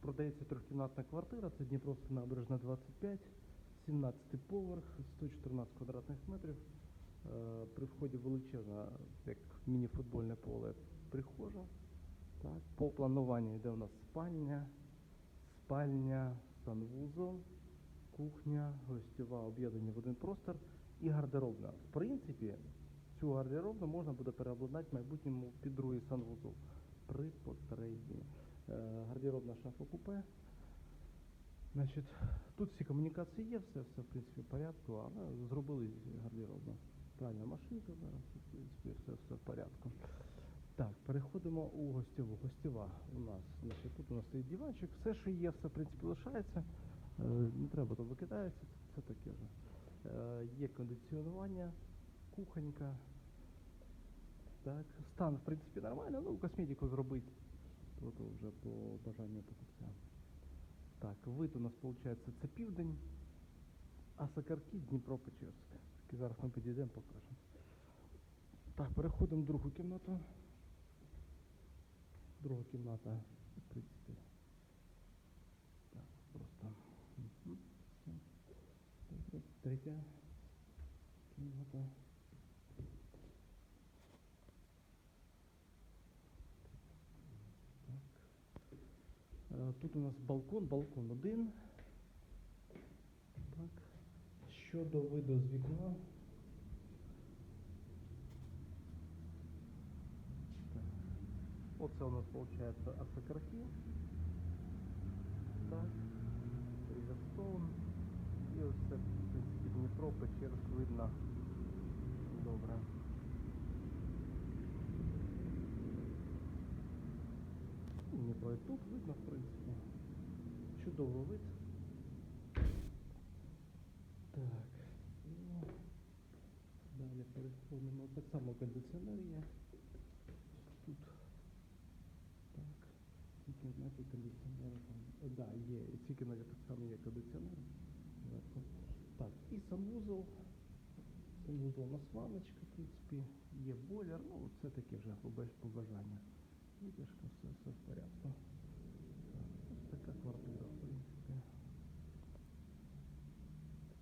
Продається трьохкімнатна квартира, це Дніпровська набережна 25, 17 поверх, 114 квадратних метрів. Е, При вході величезна, як міні-футбольне поле, прихожа. Так. По плануванню йде у нас спальня, спальня, санвузол, кухня, гостьова об'єднані в один простор і гардеробна. В принципі, цю гардеробну можна буде переобладнати в майбутньому під другий санвузол при потребі. Е, Гардеробна шафа купе. Значить, тут всі комунікації є, все, все в принципі в порядку, але зробили гардеробну. Пральна машинка зараз, в принципі, все, все в порядку. Так, переходимо у гостьову. Гостьова у нас, значить, тут у нас стоїть диванчик, все, що є, все в принципі лишається. Е, Не треба, то викидається, це таке вже. Є кондиціонування, кухонька. Так, стан, в принципі, нормально, ну, косметику зробити. То, то вже по бажанню покупця. Так, вид у нас виходить це південь, а Сакарки Дніпро-Печерськ. Тільки зараз ми підійдемо, покажемо. Так, переходимо в другу кімнату. Друга кімната, в принципі. Так, просто. Третя кімната. Тут у нас балкон, балкон один. Так. Щодо виду з вікна. Так. Оце у нас виходить автокархи. Так. Різерстоун. І ось це, в принципі, Дніпро, Печерськ видно. Дніпро і тут видно, в принципі. Чудовий вид. Так. Ну, далі переходимо. Так само кондиціонер є. Тут. Так. Тільки знаєте, кондиціонер там. О, да, є. І тільки навіть так само є кондиціонер. Так, і санвузол. Санвузол у нас ванночка, в принципі, є бойлер, ну це таке вже по баж- Витяжка,